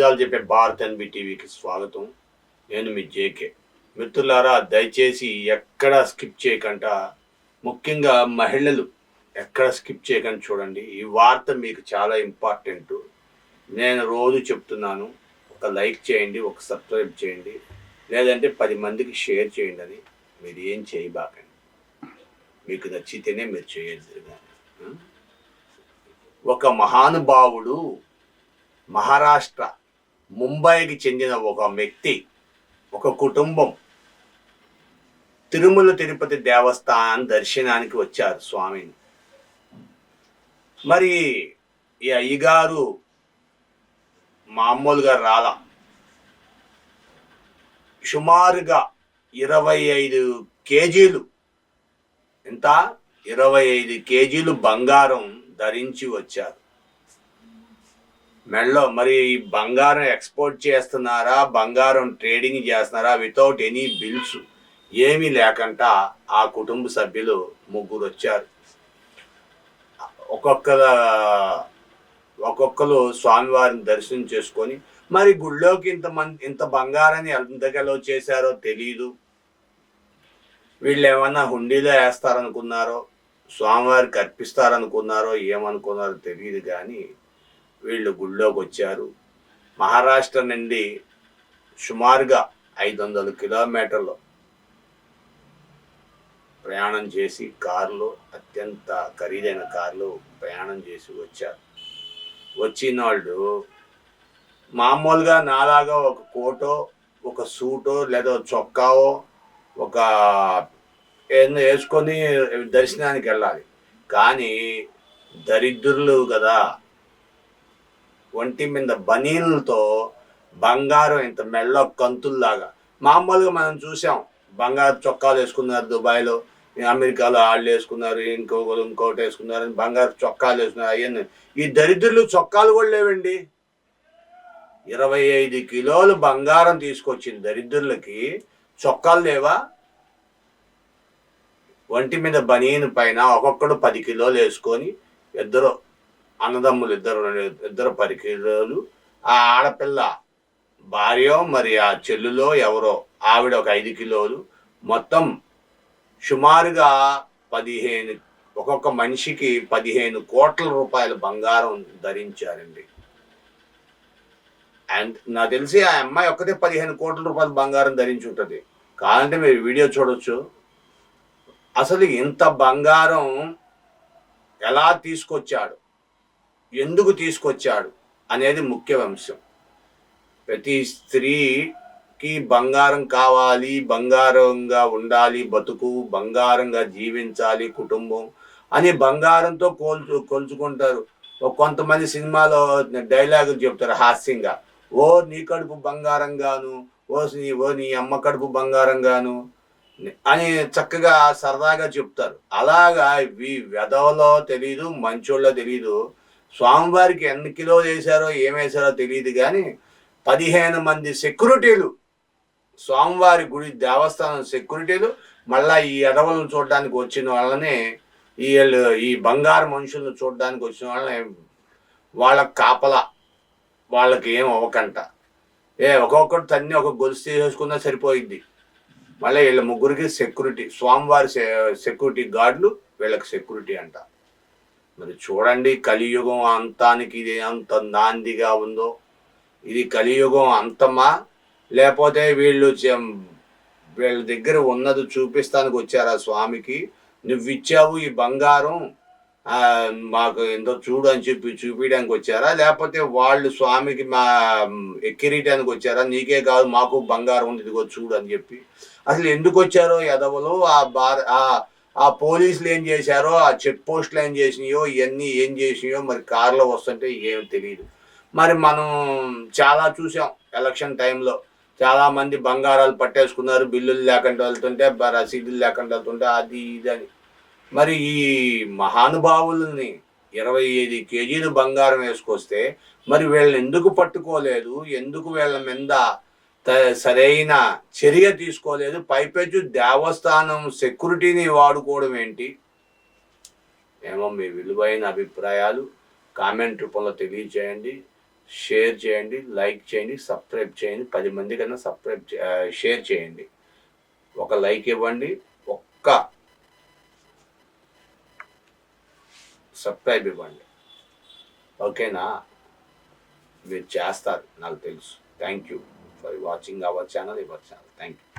నిజాలు చెప్పే భారత్ ఎన్బి టీవీకి స్వాగతం. నేను మీ జేకే. మిత్రులారా దయచేసి ఎక్కడ స్కిప్ చేయకుండా ముఖ్యంగా మహిళలు ఎక్కడ స్కిప్ చేయకుండా చూడండి. ఈ వార్త మీకు చాలా ఇంపార్టెంట్. నేను రోజు చెప్తున్నాను ఒక లైక్ చేయండి ఒక సబ్స్క్రైబ్ చేయండి. లేదంటే పది మందికి షేర్ చేయండి అని. మీరు ఏం చేయబాకండి. మీకు నచ్చితేనే మీరు చేయాల్సి ఒక మహానుభావుడు మహారాష్ట్ర ముంబైకి చెందిన ఒక వ్యక్తి ఒక కుటుంబం తిరుమల తిరుపతి దేవస్థానం దర్శనానికి వచ్చారు స్వామిని. మరి ఈ అయ్యగారు మామూలుగా రాల. సుమారుగా ఇరవై ఐదు కేజీలు ఎంత? ఇరవై ఐదు కేజీలు బంగారం ధరించి వచ్చారు. మెడలో మరి ఈ బంగారం ఎక్స్పోర్ట్ చేస్తున్నారా? బంగారం ట్రేడింగ్ చేస్తున్నారా? వితౌట్ ఎనీ బిల్స్ ఏమీ లేకుండా ఆ కుటుంబ సభ్యులు ముగ్గురు వచ్చారు. ఒక్కొక్కల ఒక్కొక్కరు స్వామివారిని దర్శనం చేసుకొని మరి గుళ్ళోకి ఇంత మంది ఇంత బంగారాన్ని ఎంతకెలో చేశారో తెలియదు వీళ్ళు ఏమన్నా హుండీలో వేస్తారనుకున్నారో స్వామివారికి అర్పిస్తారనుకున్నారో ఏమనుకున్నారో తెలియదు కానీ వీళ్ళు గుళ్ళోకి వచ్చారు. మహారాష్ట్ర నుండి సుమారుగా ఐదు వందల కిలోమీటర్లు ప్రయాణం చేసి కారులో అత్యంత ఖరీదైన కారులో ప్రయాణం చేసి వచ్చారు. వచ్చిన వాళ్ళు మామూలుగా నాలాగా ఒక కోటో ఒక సూటో లేదా చొక్కావో ఒక ఏదో వేసుకొని దర్శనానికి వెళ్ళాలి. కానీ దరిద్రులు కదా. ఒంటి మీద బనీన్లతో బంగారం ఇంత మెళ్ళ కంతుల్లాగా. మామూలుగా మనం చూసాం బంగారు చొక్కాలు వేసుకున్నారు దుబాయ్లో అమెరికాలో వాళ్ళు వేసుకున్నారు ఇంకొకరు ఇంకోటి వేసుకున్నారు బంగారు చొక్కాలు వేసుకున్నారు అవన్నీ ఈ దరిద్రులు చొక్కాలు కూడా లేవండి. ఇరవై ఐదు కిలోలు బంగారం తీసుకొచ్చిన దరిద్రులకి చొక్కాలు లేవా? ఒంటి మీద బనీన్ పైన ఒక్కొక్కడు పది కిలోలు వేసుకొని ఇద్దరు అన్నదమ్ములు ఇద్దరు ఇద్దరు పది కిలోలు ఆ ఆడపిల్ల భార్య మరి ఆ చెల్లులో ఎవరో ఆవిడ ఒక ఐదు కిలోలు. మొత్తం సుమారుగా పదిహేను ఒక్కొక్క మనిషికి పదిహేను కోట్ల రూపాయల బంగారం ధరించారండి. అండ్ నాకు తెలిసి ఆ అమ్మాయి ఒక్కతే పదిహేను కోట్ల రూపాయల బంగారం ధరించి ఉంటుంది కాదంటే మీరు వీడియో చూడొచ్చు. అసలు ఇంత బంగారం ఎలా తీసుకొచ్చాడు? ఎందుకు తీసుకొచ్చాడు అనేది ముఖ్య అంశం. ప్రతి స్త్రీకి బంగారం కావాలి బంగారంగా ఉండాలి బతుకు బంగారంగా జీవించాలి కుటుంబం అని బంగారంతో కోల్చు కొలుచుకుంటారు. కొంతమంది సినిమాలో డైలాగులు చెప్తారు హాస్యంగా. ఓ నీ కడుపు బంగారంగాను ఓ నీ ఓ నీ అమ్మ కడుపు బంగారంగాను అని చక్కగా సరదాగా చెప్తారు. అలాగా ఈ వెధవలో తెలీదు మంచోళ్ళో తెలీదు స్వామివారికి ఎన్ని కిలో వేశారో ఏమేశారో తెలియదు కానీ పదిహేను మంది సెక్యూరిటీలు స్వామివారి గుడి దేవస్థానం సెక్యూరిటీలు మళ్ళా ఈ అడవులను చూడడానికి వచ్చిన వాళ్ళనే వీళ్ళు ఈ బంగారు మనుషులను చూడడానికి వచ్చిన వాళ్ళని వాళ్ళ కాపల వాళ్ళకి ఏం అవ్వకంట. ఏ ఒక్కొక్కటి తన్ని ఒక గొలుసు తీసేసుకున్నా సరిపోయింది మళ్ళీ వీళ్ళ ముగ్గురికి సెక్యూరిటీ స్వామివారి సె- సెక్యూరిటీ గార్డులు వీళ్ళకి సెక్యూరిటీ అంట. మరి చూడండి కలియుగం అంతానికి ఇది అంత నాందిగా ఉందో. ఇది కలియుగం అంతమా? లేకపోతే వీళ్ళు వీళ్ళ దగ్గర ఉన్నది చూపిస్తానికి వచ్చారా స్వామికి? నువ్వు ఇచ్చావు ఈ బంగారం మాకు ఎంతో చూడు అని చెప్పి చూపించడానికి వచ్చారా? లేకపోతే వాళ్ళు స్వామికి మా ఎక్కిరీయడానికి వచ్చారా? నీకే కాదు మాకు బంగారం ఉంది ఇదిగో చూడు అని చెప్పి. అసలు ఎందుకు వచ్చారో ఎదవలు ఆ బార్ ఆ ఆ పోలీసులు ఏం చేశారో ఆ చెక్ పోస్టులు ఏం చేసినాయో ఇవన్నీ ఏం చేసినాయో మరి కార్లో వస్తుంటే ఏం తెలియదు మరి మనం చాలా చూసాం ఎలక్షన్ టైంలో. చాలా మంది బంగారాలు పట్టేసుకున్నారు బిల్లులు లేకుండా వెళ్తుంటే రసీదులు లేకుండా వెళ్తుంటే అది ఇది అని. మరి ఈ మహానుభావుల్ని ఇరవై ఐదు కేజీలు బంగారం వేసుకొస్తే మరి వీళ్ళని ఎందుకు పట్టుకోలేదు? ఎందుకు వీళ్ళ మీద సరైన చర్య తీసుకోలేదు. పైపెచ్చు దేవస్థానం సెక్యూరిటీని వాడుకోవడం ఏంటి? ఏమో మీ విలువైన అభిప్రాయాలు కామెంట్ రూపంలో తెలియచేయండి. షేర్ చేయండి లైక్ చేయండి సబ్స్క్రైబ్ చేయండి. పది మంది కన్నా సబ్స్క్రైబ్ షేర్ చేయండి. ఒక లైక్ ఇవ్వండి. ఒక్క సబ్స్క్రైబ్ ఇవ్వండి. ఓకేనా? మీరు చేస్తారు నాకు తెలుసు. Thank you. for watching our channel, our channel. Thank you.